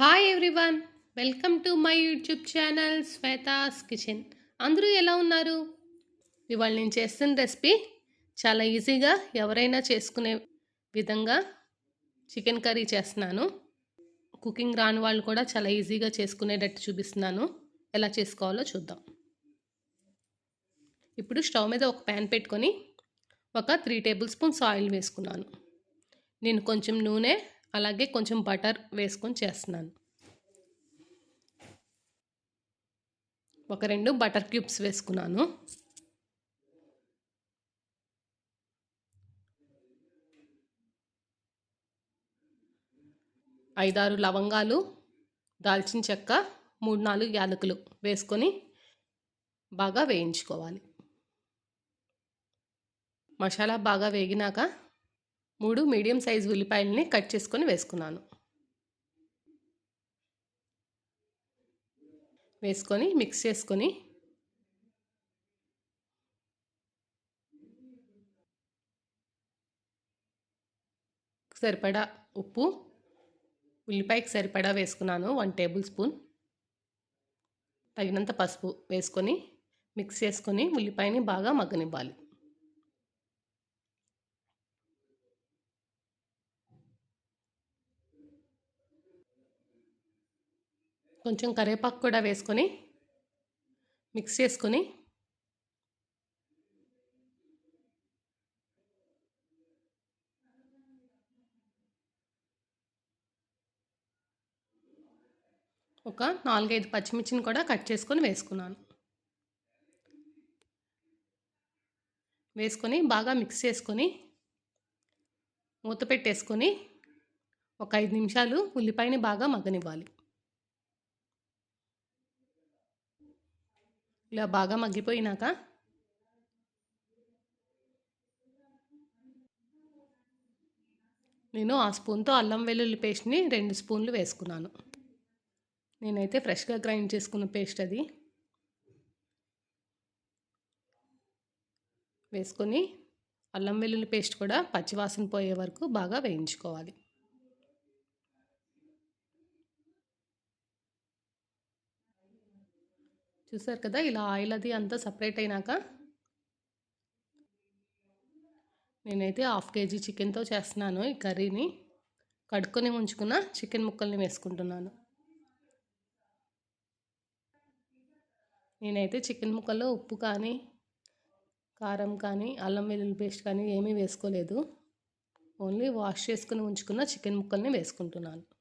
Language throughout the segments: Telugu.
Hi everyone welcome to my YouTube channel Shweta's kitchen అందరూ ఎలా ఉన్నారు? ఇవాళ నేను చేస్తున్న రెసిపీ చాలా ఈజీగా ఎవరైనా చేసుకునే విధంగా చికెన్ కర్రీ చేస్తున్నాను. కుకింగ్ రాని వాళ్ళు కూడా చాలా ఈజీగా చేసుకునేటట్టు చూపిస్తున్నాను. ఎలా చేసుకోవాలో చూద్దాం. ఇప్పుడు స్టవ్ మీద ఒక ప్యాన్ పెట్టుకొని ఒక త్రీ టేబుల్ స్పూన్స్ ఆయిల్ వేసుకున్నాను. నేను కొంచెం నూనె అలాగే కొంచెం బటర్ వేసుకొని చేస్తున్నాను. ఒక రెండు బటర్ క్యూబ్స్ వేసుకున్నాను. ఐదారు లవంగాలు దాల్చిన చెక్క మూడు నాలుగు యాలకులు వేసుకొని బాగా వేయించుకోవాలి. మసాలా బాగా వేగినాక మూడు మీడియం సైజు ఉల్లిపాయలని కట్ చేసుకొని వేసుకున్నాను. వేసుకొని మిక్స్ చేసుకొని సరిపడా ఉప్పు ఉల్లిపాయకి సరిపడా వేసుకున్నాను వన్ టేబుల్ స్పూన్. తగినంత పసుపు వేసుకొని మిక్స్ చేసుకొని ఉల్లిపాయని బాగా మగ్గనివ్వాలి. కొంచెం కరివేపాకు కూడా వేసుకొని మిక్స్ చేసుకొని ఒక నాలుగైదు పచ్చిమిర్చిని కూడా కట్ చేసుకొని వేసుకున్నాను. వేసుకొని బాగా మిక్స్ చేసుకొని మూత పెట్టేసుకొని ఒక ఐదు నిమిషాలు ఉల్లిపాయని బాగా మగ్గనివ్వాలి. ఇలా బాగా మగ్గిపోయినాక నేను ఆ స్పూన్తో అల్లం వెల్లుల్లి పేస్ట్ని రెండు స్పూన్లు వేసుకున్నాను. నేనైతే ఫ్రెష్గా గ్రైండ్ చేసుకున్న పేస్ట్ అది. వేసుకొని అల్లం వెల్లుల్లి పేస్ట్ కూడా పచ్చివాసన పోయే వరకు బాగా వేయించుకోవాలి. చూసారు కదా ఇలా ఆయిల్ అది అంతా సపరేట్ అయినాక. నేనైతే హాఫ్ కేజీ చికెన్తో చేస్తున్నాను ఈ కర్రీని. కడుక్కొని ఉంచుకున్న చికెన్ ముక్కల్ని వేసుకుంటున్నాను. నేనైతే చికెన్ ముక్కల్లో ఉప్పు కానీ కారం కానీ అల్లం వెల్లుల్లి పేస్ట్ కానీ ఏమీ వేసుకోలేదు. ఓన్లీ వాష్ చేసుకుని ఉంచుకున్న చికెన్ ముక్కల్ని వేసుకుంటున్నాను.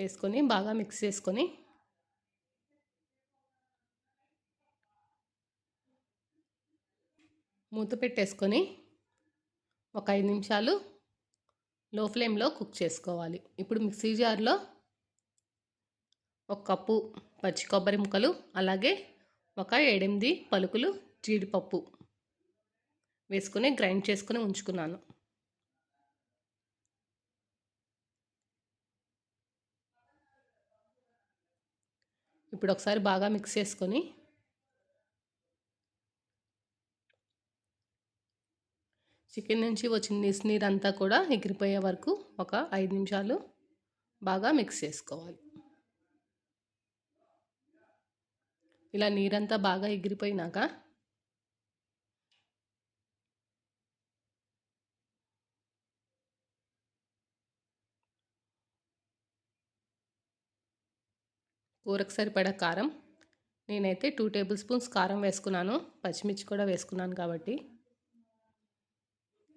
వేసుకొని బాగా మిక్స్ చేసుకొని మూత పెట్టేసుకొని ఒక ఐదు నిమిషాలు లో ఫ్లేమ్లో కుక్ చేసుకోవాలి. ఇప్పుడు మిక్సీ జార్లో ఒక కప్పు పచ్చి కొబ్బరి ముక్కలు అలాగే ఒక ఎనిమిది పలుకులు జీడిపప్పు వేసుకుని గ్రైండ్ చేసుకుని ఉంచుకున్నాను. ఇప్పుడు ఒకసారి బాగా మిక్స్ చేసుకొని చికెన్ నుంచి వచ్చిన నీసు అంతా కూడా ఎగిరిపోయే వరకు ఒక ఐదు నిమిషాలు బాగా మిక్స్ చేసుకోవాలి. ఇలా నీరంతా బాగా ఎగిరిపోయినాక కూరకు సరిపడా కారం. నేనైతే టూ టేబుల్ స్పూన్స్ కారం వేసుకున్నాను. పచ్చిమిర్చి కూడా వేసుకున్నాను కాబట్టి.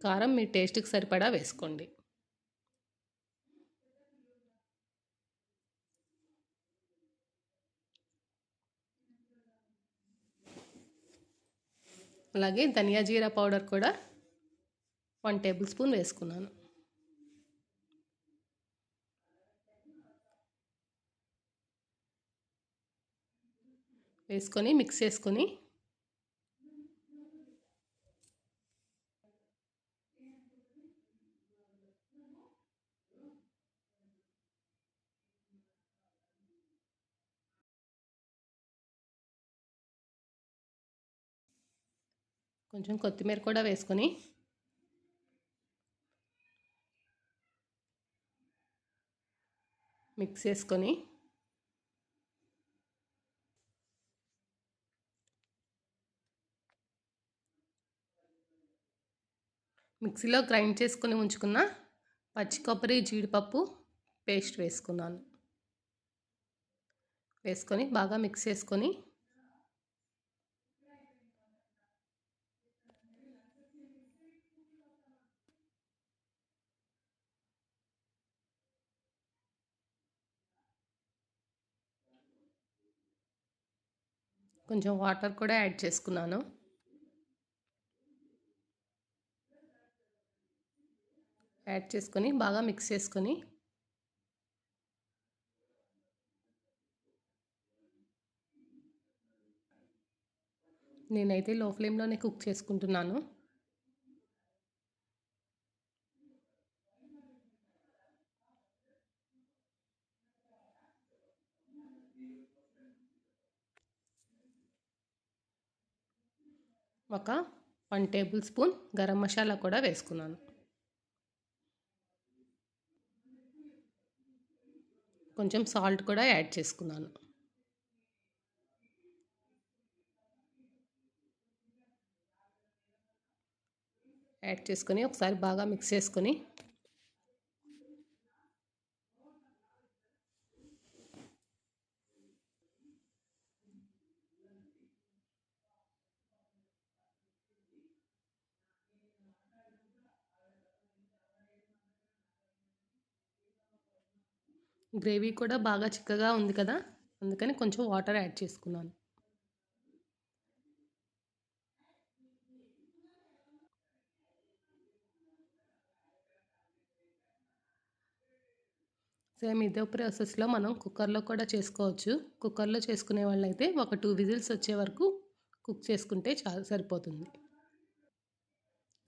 కారం మీ టేస్ట్కి సరిపడా వేసుకోండి. అలాగే ధనియా జీరా పౌడర్ కూడా వన్ టేబుల్ స్పూన్ వేసుకున్నాను. వేసుకొని మిక్స్ చేసుకొని కొంచెం కొత్తిమీర కూడా వేసుకొని మిక్స్ చేసుకొని మిక్సీలో గ్రైండ్ చేసుకుని ఉంచుకున్న పచ్చి కొబ్బరి జీడిపప్పు పేస్ట్ వేసుకున్నాను. వేసుకొని బాగా మిక్స్ చేసుకొని కొంచెం వాటర్ కూడా యాడ్ చేసుకున్నాను. యాడ్ చేసుకొని బాగా మిక్స్ చేసుకొని నేనైతే లో ఫ్లేమ్లోనే కుక్ చేసుకుంటున్నాను. ఒక one tablespoon garam masala కూడా వేసుకున్నాను. కొంచెం సాల్ట్ కూడా యాడ్ చేసుకున్నాను. యాడ్ చేసుకొని ఒకసారి బాగా మిక్స్ చేసుకొని గ్రేవీ కూడా బాగా చిక్కగా ఉంది కదా అందుకని కొంచెం వాటర్ యాడ్ చేసుకున్నాను. సేమ్ ఇదే ప్రాసెస్లో మనం కుక్కర్లో కూడా చేసుకోవచ్చు. కుక్కర్లో చేసుకునే వాళ్ళైతే ఒక టూ విజిల్స్ వచ్చే వరకు కుక్ చేసుకుంటే చాలా సరిపోతుంది.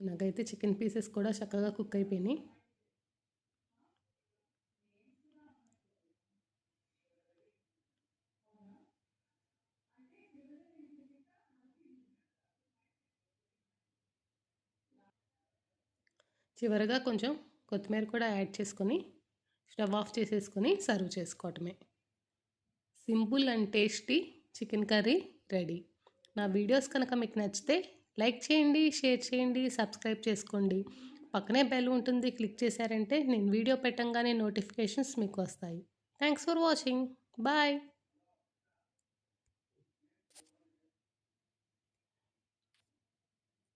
నాకైతే చికెన్ పీసెస్ కూడా చక్కగా కుక్ అయిపోయినాయి. చివరగా కొంచెం కొత్తిమీర కూడా యాడ్ చేసుకొని స్టవ్ ఆఫ్ చేసేసుకొని సర్వ్ చేసుకోవటమే. Simple and tasty chicken curry ready. నా వీడియోస్ కనుక మీకు నచ్చితే లైక్ చేయండి షేర్ చేయండి సబ్స్క్రైబ్ చేసుకోండి. పక్కనే బెల్ ఉంటుంది క్లిక్ చేశారంటే నేను వీడియో పెట్టంగానే నోటిఫికేషన్స్ మీకు వస్తాయి. Thanks for watching. బాయ్.